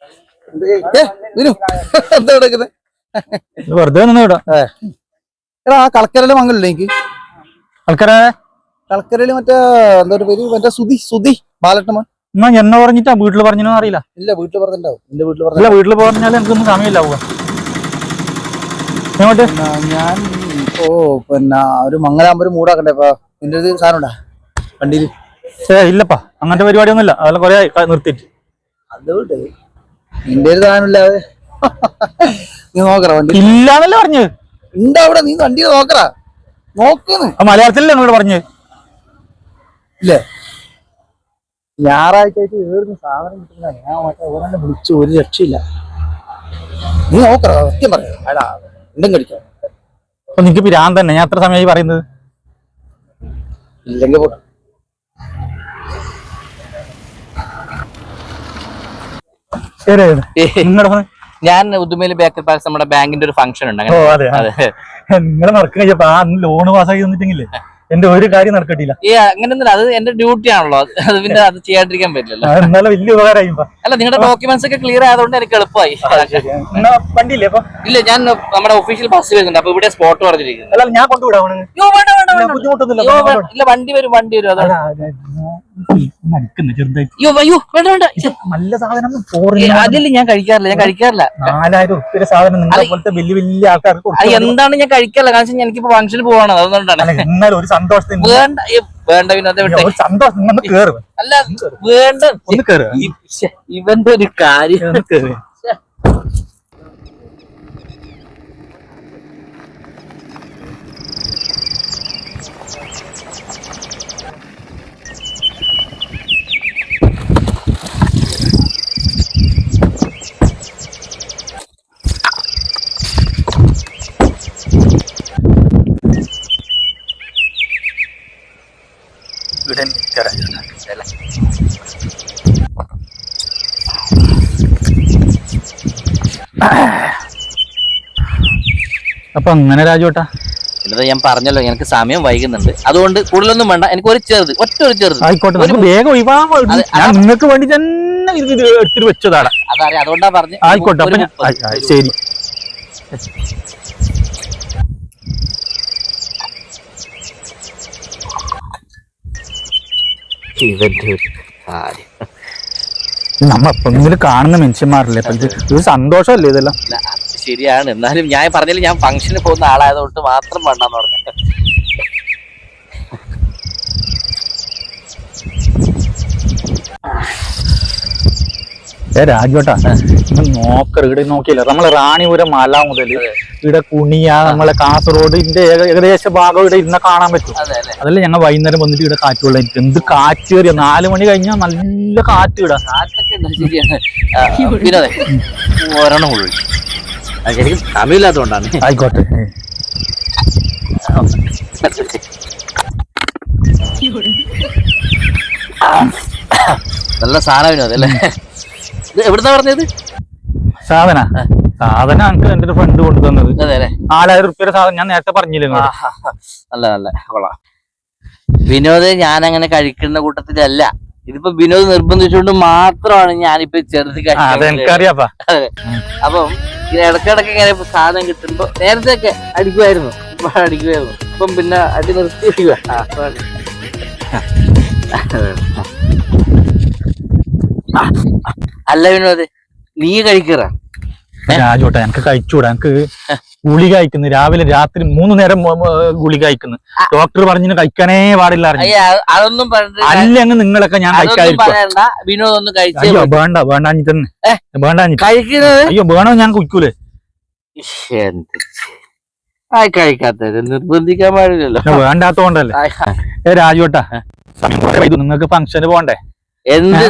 എന്താ വെറുതെ എടാ ആ കളക്കരയിലെ മംഗലല്ലേ എനിക്ക്? കളക്കര കളക്കരയിൽ മറ്റേ എന്താ പേര്? മറ്റേ സുധി സുധി ബാലട്ടമ്മ എന്നാ എന്നെ പറഞ്ഞിട്ടാ വീട്ടിൽ പറഞ്ഞോ അറിയില്ല. ഇല്ല വീട്ടിൽ പറഞ്ഞിട്ടുണ്ടാവും. എന്റെ വീട്ടിൽ പറഞ്ഞില്ല വീട്ടിൽ വീട്ടിൽ പറഞ്ഞാൽ എനിക്കൊന്നും സമയമില്ല പോവാ ഞാൻ ഓ പിന്നെ ഒരു മംഗലാകുമ്പോ മൂടാക്കണ്ടേ ഇപ്പൊ? നിന്റെ ഒരു സാധനം ഉണ്ടാ? വണ്ടിയിൽ ഏ ഇല്ലപ്പാ. അങ്ങനത്തെ പരിപാടിയൊന്നും ഇല്ല അതെല്ലാം കൊറേ നിർത്തിട്ട് ക- നിർത്തിയിട്ട്. അത് വിട്ട് നിന്റെ ഒരു സാധനം ഇല്ലാതെ നീ നോക്കറ വണ്ടി. ഇല്ലാന്നല്ലേ പറഞ്ഞു? ഉണ്ട് അവിടെ നീ വണ്ടി നോക്കറ നോക്കുന്നു മലയാളത്തിലല്ലേ നിങ്ങളോട് പറഞ്ഞു? ഇല്ലേ? ഞായറാഴ്ച ആയിട്ട് ഏറുന്ന സാധനം കിട്ടുന്ന ഞാൻ മറ്റേ ഓനെ വിളിച്ചു ഒരു രക്ഷയില്ല. നീ നോക്കറ സത്യം പറയാം. അടാ എന്തും കടിക്കാം അപ്പൊ നിനക്ക് പിരാൻ തന്നെ. ഞാൻ എത്ര സമയമായി പറയുന്നത്. ഇല്ലെങ്കിൽ പോട്ടെ ശരി നിങ്ങളുടെ ഫോൺ ഞാൻ ഉദുമയിൽ ബേക്കർ പാലസ് നമ്മുടെ ബാങ്കിന്റെ ഒരു ഫംഗ്ഷൻ ഉണ്ട് നിങ്ങളെ നടക്കുക കഴിഞ്ഞപ്പോ ആ ലോണ് പാസ്സാക്കി തന്നിട്ടെങ്കിലേ എന്റെ ഒരു കാര്യം നടക്കട്ടില്ല. ഈ അങ്ങനെ അത് എന്റെ ഡ്യൂട്ടി ആണല്ലോ. അത് പിന്നെ അത് ചെയ്യാണ്ടിരിക്കാൻ പറ്റില്ലല്ലോ. എന്നാലും വലിയ ഉപകാരമായി അല്ല നിങ്ങളുടെ ഡോക്യുമെന്റ്സ് ഒക്കെ ക്ലിയർ ആയതുകൊണ്ട് എനിക്ക് എളുപ്പമായി. വണ്ടിയില്ലേ ഇല്ല ഞാൻ നമ്മുടെ ഒഫീഷ്യൽ ബസ് വരുന്നുണ്ട്. അപ്പൊ ഇവിടെ സ്പോട്ട് പറഞ്ഞിരിക്കുന്നു. അല്ല ഞാൻ കൊണ്ടുവിടാം. ബുദ്ധിമുട്ടൊന്നുമില്ല ഇല്ല വണ്ടി വരും വണ്ടി വരും അതാണ്. നല്ല സാധനം അതിൽ ഞാൻ കഴിക്കാറില്ല ഞാൻ കഴിക്കാറില്ല. നാലായിരം ഉറുപ്പിയുടെ സാധനം നിങ്ങളെ പോലത്തെ വലിയ വലിയ ആൾക്കാർക്ക് എന്താണ് ഞാൻ കഴിക്കാറില്ല? കാരണം എനിക്കിപ്പോ ഫംഗ്ഷന് പോവാണ് അതുകൊണ്ടാണ്. എന്നാലും ഒരു സന്തോഷത്തിന് വേണ്ട വേണ്ട ഒരു സന്തോഷം അല്ല വേണ്ട. ഇവന്റെ ഒരു കാര്യം. നിൽക്കടാ. അപ്പൊ അങ്ങനെ രാജുട്ടാ എന്നിട്ട് ഞാൻ പറഞ്ഞല്ലോ എനിക്ക് സമയം വൈകുന്നുണ്ട്. അതുകൊണ്ട് കൂടുതലൊന്നും വേണ്ട എനിക്ക് ഒരു ചെറുത് ഒറ്റ ഒരു ചെറുത്. ആയിക്കോട്ടെ നമുക്ക് വേഗം ഒഴിവാൻ ഞാൻ നിങ്ങൾക്ക് വേണ്ടി തന്നെ ഇത് എടുത്തിട്ട് വെച്ചതാണ്. അതറിയാം അതുകൊണ്ടാ പറഞ്ഞു ആയിക്കോട്ടെ ശരി. ഇവന്റെ ഒരു കാര്യം കാണുന്ന മനുഷ്യന്മാരല്ലേ? അപ്പൊ ഇത് ഒരു സന്തോഷമല്ലേ ഇതെല്ലാം? അത് ശരിയാണ്. എന്നാലും ഞാൻ പറഞ്ഞില്ല ഞാൻ ഫംഗ്ഷന് പോകുന്ന ആളായതുകൊണ്ട് മാത്രം വേണ്ടെന്ന് പറഞ്ഞു ഏ രാജുവേട്ടാ നോക്കറ് ഇവിടെ നോക്കിയില്ല. നമ്മളെ റാണിപുരം മല മുതൽ ഇവിടെ കുണിയ നമ്മളെ കാസർഗോഡിന്റെ ഏക- ഏകദേശ ഭാഗം ഇവിടെ ഇന്ന കാണാൻ പറ്റും. അതല്ല ഞങ്ങൾ വൈകുന്നേരം വന്നിട്ട് ഇവിടെ കാറ്റ് കൊള്ളാൻ എന്ത് കാറ്റ് കയറിയ നാല് മണി കഴിഞ്ഞാൽ നല്ല കാറ്റ് ഇടാ ഒരെണ്ണം ശരിക്കും സമയമില്ലാത്തതുകൊണ്ടാണ് ആയിക്കോട്ടെ. നല്ല സാധനം അതല്ലേ ഇത് എവിടുന്നാ പറഞ്ഞത്? സാധന? സാധനം എനിക്ക് എന്റെ ഒരു ഫ്രണ്ട് കൊണ്ടു തന്നത് അതെ അല്ലേ നാലായിരം റുപ്യയുടെ സാധനം ഞാൻ നേരത്തെ പറഞ്ഞില്ലേ നല്ല നല്ല. കൊള്ളാം. വിനോദ് ഞാൻ അങ്ങനെ കഴിക്കുന്ന കൂട്ടത്തിലല്ല. ഇതിപ്പോ വിനോദ് നിർബന്ധിച്ചുകൊണ്ട് മാത്രമാണ് ഞാനിപ്പോ ചെറുത് എനിക്കറിയാപ്പാ. അപ്പം ഇങ്ങനെ ഇടക്കിടക്ക് ഇങ്ങനെ സാധനം കിട്ടുമ്പോ നേരത്തെ ഒക്കെ അടിക്കുമായിരുന്നു അടിക്കുമായിരുന്നു ഇപ്പം പിന്നെ അടി നിർത്തി അല്ല വിനോദ് നീ കഴിക്കറ? രാജോട്ടെ എനിക്ക് കഴിച്ചുകൂടാ എനിക്ക് ഗുളി കഴിക്കുന്നു. രാവിലെ രാത്രി മൂന്ന് നേരം ഗുളി കഴിക്കുന്നു. ഡോക്ടർ പറഞ്ഞു കഴിക്കാനേ പാടില്ല അതൊന്നും അല്ലെങ്കിൽ നിങ്ങളൊക്കെ ഞാൻ അതൊന്നും പറയണ്ട. വിനോദ് ഒന്ന് കഴിച്ചേ അയ്യോ വേണ്ട വേണ്ടഞ്ഞി തന്നെ. കഴിക്കുന്നത്? അയ്യോ വേണോ ഞാൻ കുഴിക്കൂലേ കഴിക്കാത്തത് നിർബന്ധിക്കാൻ പാടില്ലല്ലോ. വേണ്ടാത്തോണ്ടല്ലേ. രാജോട്ടാ. ഏ. നിങ്ങൾക്ക് ഫംഗ്ഷന് പോണ്ടേ? എന്ത്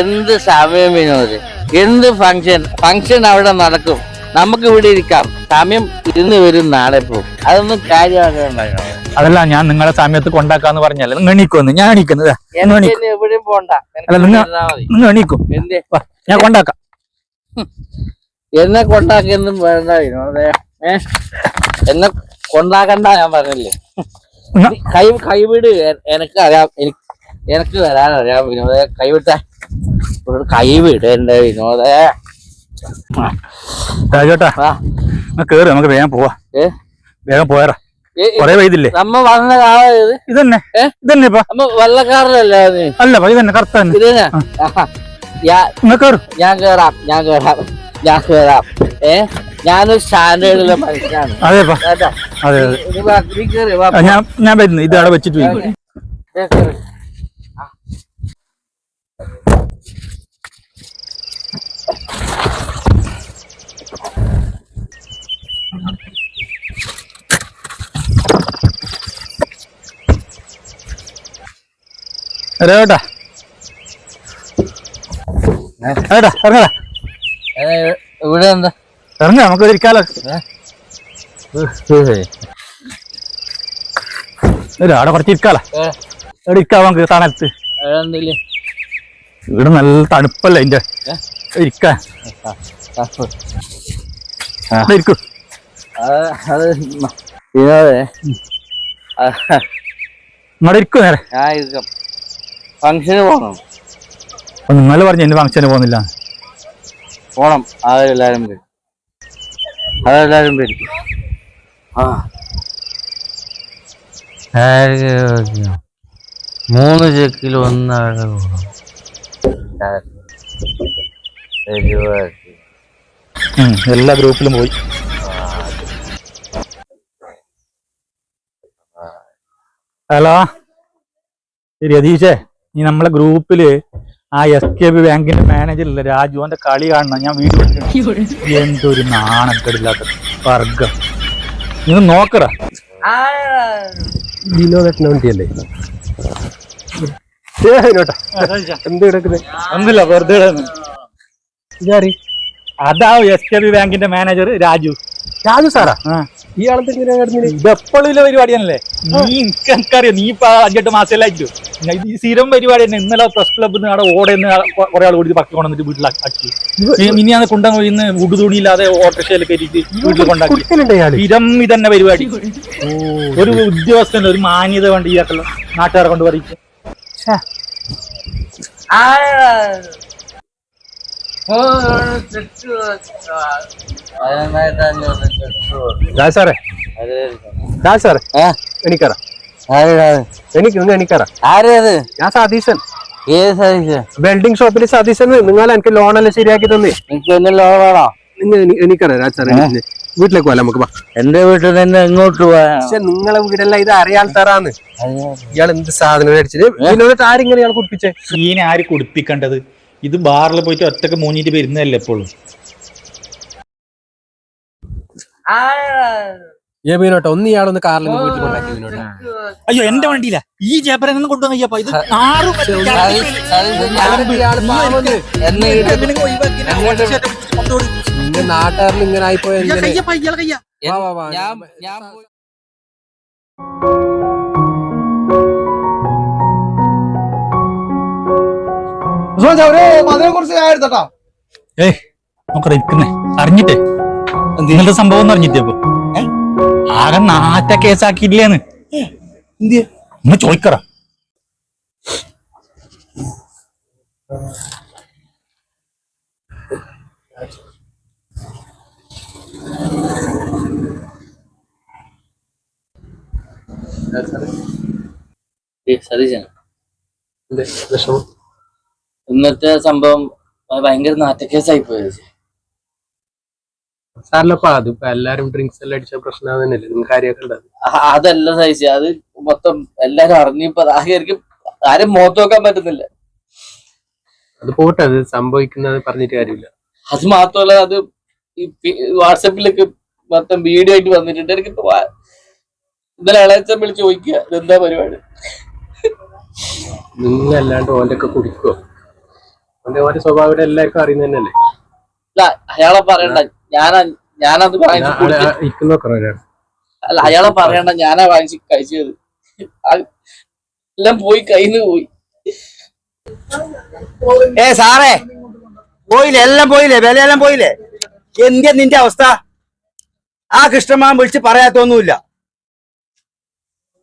എന്ത് സമയം വിനോദ്? എന്ത് ഫംഗ്ഷൻ ഫംഗ്ഷൻ അവിടെ നടക്കും. നമുക്ക് ഇവിടെ ഇരിക്കാം. സമയം ഇന്ന് വരും നാളെ പോകും. അതൊന്നും കാര്യമാക്കാൻ അതല്ല ഞാൻ നിങ്ങളെ സമയത്ത് കൊണ്ടാക്കാന്ന് പറഞ്ഞല്ലേ. നിങ്ങൾ എണീക്കുന്നു ഞാൻ എണീക്കുന്നത് എവിടെയും പോണ്ട. നിങ്ങൾ-. എണീക്കും. എന്തേ? ഞാൻ കൊണ്ടാക്കാം. എന്നെ കൊണ്ടാക്കിയൊന്നും വേണ്ട വിനോദേ. എന്നെ കൊണ്ടാക്കണ്ട ഞാൻ പറഞ്ഞില്ലേ. കൈ കൈവിട്. എനിക്ക് അറിയാം. അറിയാം എനിക്ക് വരാനറിയാം. വിനോദ കൈവിട്ട. ഒരു കൈ വിനോദ. രാജേട്ടാ കേറ് നമുക്ക് വേഗം പോവാ. വേഗം കൊറേ വൈകില്ലേ നമ്മ വന്ന കാലം ഇതന്നെ. ഏ? ഇതന്നെ നമ്മ വെള്ളക്കാരനല്ലേ അല്ല ഇതന്നെ ഞാൻ ഞാൻ കേറാം ഞാൻ കേറാം ഞാൻ കേറാം. ഏ? ഞാനൊരു സ്റ്റാൻഡേർഡിലെ മനുഷ്യനാണ്. അതേപ്പാ അതെ ഞാൻ വരുന്നു. ഇത് അവിടെ വെച്ചിട്ട് രാജേട്ടാ ഏട്ടാ ഇറങ്ങടാ. ഇവിടെ എന്താ? ഇറങ്ങ നമുക്ക് ഇരിക്കാലോ. അവിടെ കുറച്ച് ഇരിക്കാലോ. ഇവിടെ ഇരിക്കാം നമുക്ക് തണലത്ത്. ഇവിടെ നല്ല തണുപ്പല്ലേ ഇതിന്റെ ഏ? ഇരിക്കാൻ ആ, ആ. ഇവിടെ ഇരിക്കൂ. അത് അത് മ- വിനോദേ ആ, ഇങ്ങോട്ട് ഇരിക്കൂ നേരെ. ഞാൻ ഇരിക്കാം. ഫംഗ്ഷന് പോകണം നിങ്ങൾ പറഞ്ഞു എന്റെ ഫംഗ്ഷന് പോകുന്നില്ല. പോണം. അതെല്ലാരും പേര് പേര് ആ. മൂന്ന് ചെക്കിൽ ഒന്നാണ് എല്ലാ ഗ്രൂപ്പിലും പോയി. ഹലോ? ശരി അതീശേ നീ നമ്മളെ ഗ്രൂപ്പിൽ ആ എസ് കെ ബി ബാങ്കിന്റെ മാനേജർ ഇല്ല രാജുവിന്റെ കളി കാണണം. ഞാൻ വീഡിയോ എന്തൊരു നാണക്കെടില്ലാത്ത വർഗം. നിങ്ങൾ നോക്കറ വേണ്ടിയല്ലേ? എന്ത് കിടക്കുന്നത് ഒന്നുമില്ല വെറുതെ ഇതാരി? അതാ എസ് കെ ബി ബാങ്കിന്റെ മാനേജർ രാജു. രാജു സാറാ? ഈ ഇയാളത്തെ ഇങ്ങനെ കിടന്നില്ലേ ഇതെപ്പോഴും ഇല്ല പരിപാടിയാണല്ലേ? നീ എനിക്ക് എനിക്കറിയാം നീ ഇപ്പൊ അഞ്ചെട്ട് മാസമല്ലായിട്ടു ഇത് ഈ സ്ഥിരം പരിപാടി തന്നെ ഇന്നലെ പ്രസ് ക്ലബ് നിന്ന് അവിടെ ഓടുന്ന കുറെ ആൾ ഓടി പക്കി കൊണ്ടുവന്നിട്ട് വീട്ടിലാക്കി ഇനി അത് കുണ്ടം ഇന്ന് ഉടു തുണിയില്ലാതെ ഓട്ടോറിക്ഷയിൽ കയറ്റിട്ട് വീട്ടിൽ കൊണ്ടാക്കി. സ്ഥിരം ഇതന്നെ പരിപാടി. ഒരു ഉദ്യോഗസ്ഥൻ ഒരു മാന്യത വേണ്ടി ഇയാക്കല്ലോ നാട്ടുകാരെ കൊണ്ട് പറയിക്കും രാജ് സാറേ രാജ് സാറേ എനിക്കറ. എനിക്ക് നിങ്ങൾ എനിക്കറ. ആരേത് ഞാൻ സതീശൻ. ഏത് സാധിച്ച വെൽഡിംഗ് ഷോപ്പിൽ സതീശൻ നിങ്ങൾ എനിക്ക് ലോണെല്ലാം ശരിയാക്കി തന്നേ? എനിക്ക് ലോൺ വേണോ? നിങ്ങൾ എനിക്കറിയാം രാജ് സാറേ വീട്ടിലേക്ക് പോകാം നമുക്ക് എന്റെ വീട്ടിൽ നിന്ന് എങ്ങോട്ട് പോയാ പക്ഷെ നിങ്ങളെ വീടെല്ലാം ഇത് അറിയാൻ തരാന്ന് ഇയാൾ എന്ത് സാധനം മേടിച്ചിട്ട് വിനോദത്ത് ആരിങ്ങനെ ഇയാൾ കുടിപ്പിച്ചേ? സീനെ ആര് കുടിപ്പിക്കേണ്ടത്? ഇത് ബാറിൽ പോയിട്ട് ഒറ്റയ്ക്ക് മൂഞ്ഞിട്ട് വരുന്നതല്ലേ എപ്പോഴും ഏ മീനോട്ടെ ഒന്ന് ഇയാളൊന്ന് കാറിൽ വീട്ടിൽ കൊണ്ടാക്കി മീനോട്ടെ അയ്യോ എന്റെ വണ്ടിയില്ല ഈ ജേപ്പരൊന്നും കൊണ്ടുവന്ന അയ്യപ്പ ഇത് ആറും നിന്റെ നാട്ടുകാരിൽ ഇങ്ങനെ ആയിപ്പോയ. ഞാൻ കുറിച്ച് എടുത്തട്ടാ ഏ നോക്കറ ഇരിക്കുന്നേ. അറിഞ്ഞിട്ടേ? നിങ്ങളുടെ സംഭവം ഒന്നും അറിഞ്ഞിട്ടേ അപ്പൊ? ആകെ നാറ്റ കേസാക്കിയില്ലേന്ന് ഒന്ന് ചോദിക്കറ സതീശൻ വിഷമം? ഇന്നത്തെ സംഭവം ഭയങ്കര നാറ്റക്കേസായി പോയത്. സാറിനപ്പ അതിപ്പോ എല്ലാരും ഡ്രിങ്ക്സ് എല്ലാം അടിച്ച പ്രശ്നം തന്നെയല്ലേ നിങ്ങൾക്ക് കാര്യമൊക്കെ ഉണ്ടത് അതല്ല സഹിച്ച അത് മൊത്തം എല്ലാരും അറിഞ്ഞപ്പോ ആകെയായിരിക്കും ആരും മുഖത്ത് നോക്കാൻ പറ്റുന്നില്ല. അത് പോട്ടെ അത് സംഭവിക്കുന്നത് പറഞ്ഞിട്ട് കാര്യമില്ല. അത് മാത്രമല്ല അത് ഈ വാട്സപ്പിലൊക്കെ മൊത്തം വീഡിയോ ആയിട്ട് വന്നിട്ടുണ്ട്. എനിക്ക് ഇന്നലെ ഇളയച്ചൻ വിളിച്ച് ചോദിക്കുക ഇതെന്താ പരിപാടി? നിങ്ങൾ അല്ലാണ്ട് ഓന്റെ ഒക്കെ കുടിക്കോ? ഓന്റെ സ്വഭാവം ഇവിടെ എല്ലാവർക്കും അറിയുന്ന തന്നെയല്ലേ? അല്ല അയാളെ പറയണ്ട. ഞാനാ ഞാനത് വാങ്ങിച്ചു അല്ല അയാളെ പറയണ്ട. ഞാനാ വാങ്ങിച്ച് കഴിച്ചത്. എല്ലാം പോയി കയ്യിന്ന് പോയി. ഏ സാറേ പോയില്ലേ? എല്ലാം പോയില്ലേ? വിലയെല്ലാം പോയില്ലേ? എന്തിയ നിന്റെ അവസ്ഥ? ആ കൃഷ്ണമാൻ വിളിച്ച് പറയാത്തൊന്നുമില്ല.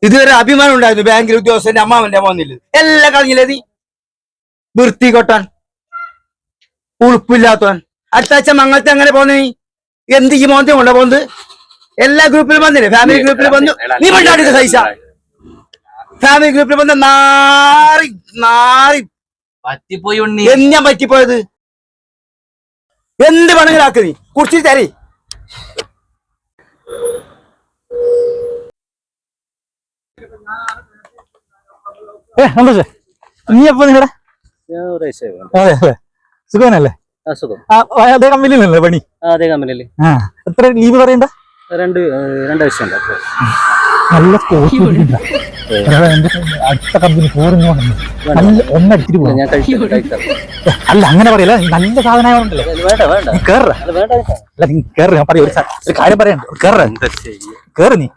ഇതുവരെ അഭിമാനം ഉണ്ടായിരുന്നു ബാങ്കിൽ ഉദ്യോഗസ്ഥന്റെ അമ്മാവന്റെ മോന്നില്ല എല്ലാം കളഞ്ഞില്ലേ നീ? വൃത്തി കൊട്ടാൻ ഉളുപ്പില്ലാത്തവൻ. അടുത്ത ആഴ്ച മംഗളത്തെ അങ്ങനെ പോന്നെ നീ? എന്ത് ഈ മോന്തി കൊണ്ടാ പോന്നത്? എല്ലാ ഗ്രൂപ്പിലും വന്നില്ലേ? ഫാമിലി ഗ്രൂപ്പിൽ വന്നു. നീ പണ്ടാടി സൈസ. ഫാമിലി ഗ്രൂപ്പിൽ വന്ന് നാറി നാറി. പറ്റിപ്പോയി ഉണ്ണി. എന്നാ പറ്റിപ്പോയത്? എന്ത് വേണമെങ്കിലും ആക്ക് നീ. കുറിച്ച് തരി. ഏ സന്തോഷേ നീ എപ്പോ നിങ്ങളുടെ അതെ അതെ. സുഖനല്ലേ അതേ കമ്പനിയിലല്ലേ പണി? അതേ കമ്പനിയിൽ. ആ എത്ര ലീവ് പറയണ്ട? രണ്ട് രണ്ടാഴ്ച നല്ല സ്കോപ്പ് അടുത്ത കമ്പനി നല്ല ഒന്നടിച്ചിട്ട് പോകാം കഴിക്കാം. അല്ല അങ്ങനെ പറയല്ല? നല്ല സാധനമായോണ്ടല്ലേ? വേണ്ട വേണ്ട. നീ കേറ. വേണ്ട അല്ല നീ കേറ്. ഞാൻ പറയാം ഒരു കാര്യം പറയണ്ട. കേറ. കേറ നീ.